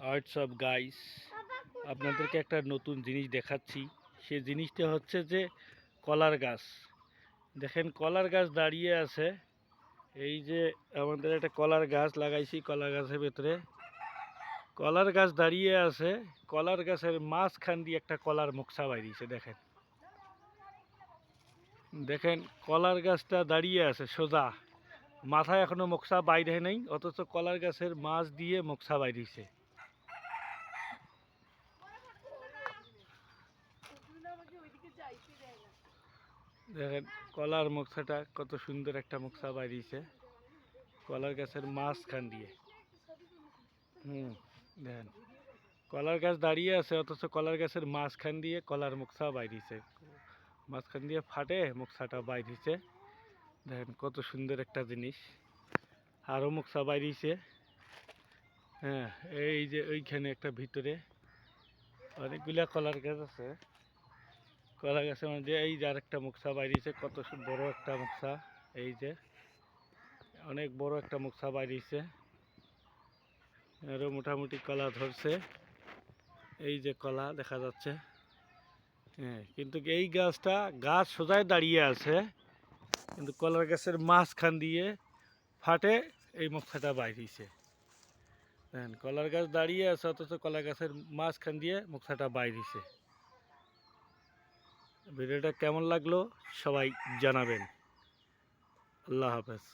WhatsApp guys আপনাদেরকে একটা নতুন জিনিস দেখাচ্ছি। সে জিনিসটা হচ্ছে যে কলার গাছ। দেখেন, কলার গাছ দাঁড়িয়ে আছে। এই যে আমাদের একটা কলার গাছ লাগাইছি কলার গাছের ভেতরে। কলার গাছ দাঁড়িয়ে আছে। কলার গাছের মাঝখান দিয়ে একটা কলার মুখসা বাইরিয়েছে দেখেন। দেখেন, কলার গাছটা দাঁড়িয়ে আছে, সোজা। মাথায় এখনও মুখসা বাইরে নেই, অথচ কলার গাছের মাছ দিয়ে মুখসা বাইরিয়েছে দেখেন, কলার মুখসাটা কত সুন্দর একটা মুখসা বাইরিয়েছে কলার গাছের মাঝখান দিয়ে। হুম, দেখেন, কলার গাছ দাঁড়িয়ে আছে, অথচ কলার গাছের মাঝখান দিয়ে কলার মুখসা বাইরিয়েছে মাঝখান দিয়ে ফাটে মুখসাটা বাইরিয়েছে দেখেন, কত সুন্দর একটা জিনিস। আরও মুখসা বাইরিয়েছে হ্যাঁ এই যে ওইখানে একটা ভিতরে অনেকগুলা কলার গাছ আছে। কলা গাছের মধ্যে এই যে আরেকটা মুখসা বাইরিয়েছে কত বড় একটা মুখসা এই যে। অনেক বড় একটা মুখসা বাইরিয়েছে আরও মোটামুটি কলা ধরছে। এই যে কলা দেখা যাচ্ছে। হ্যাঁ কিন্তু এই গাছটা, গাছ সোজায় দাঁড়িয়ে আছে, কিন্তু কলার গাছের মাঝখান দিয়ে ফাটে এই মুখটা দেখেন, কলার গাছ দাঁড়িয়ে আছে, অথচ কলা গাছের মাঝখান দিয়ে মুখটা বাইরিয়েছে ভিডিওটা কেমন লাগল সবাই জানাবেন। আল্লাহ হাফেজ।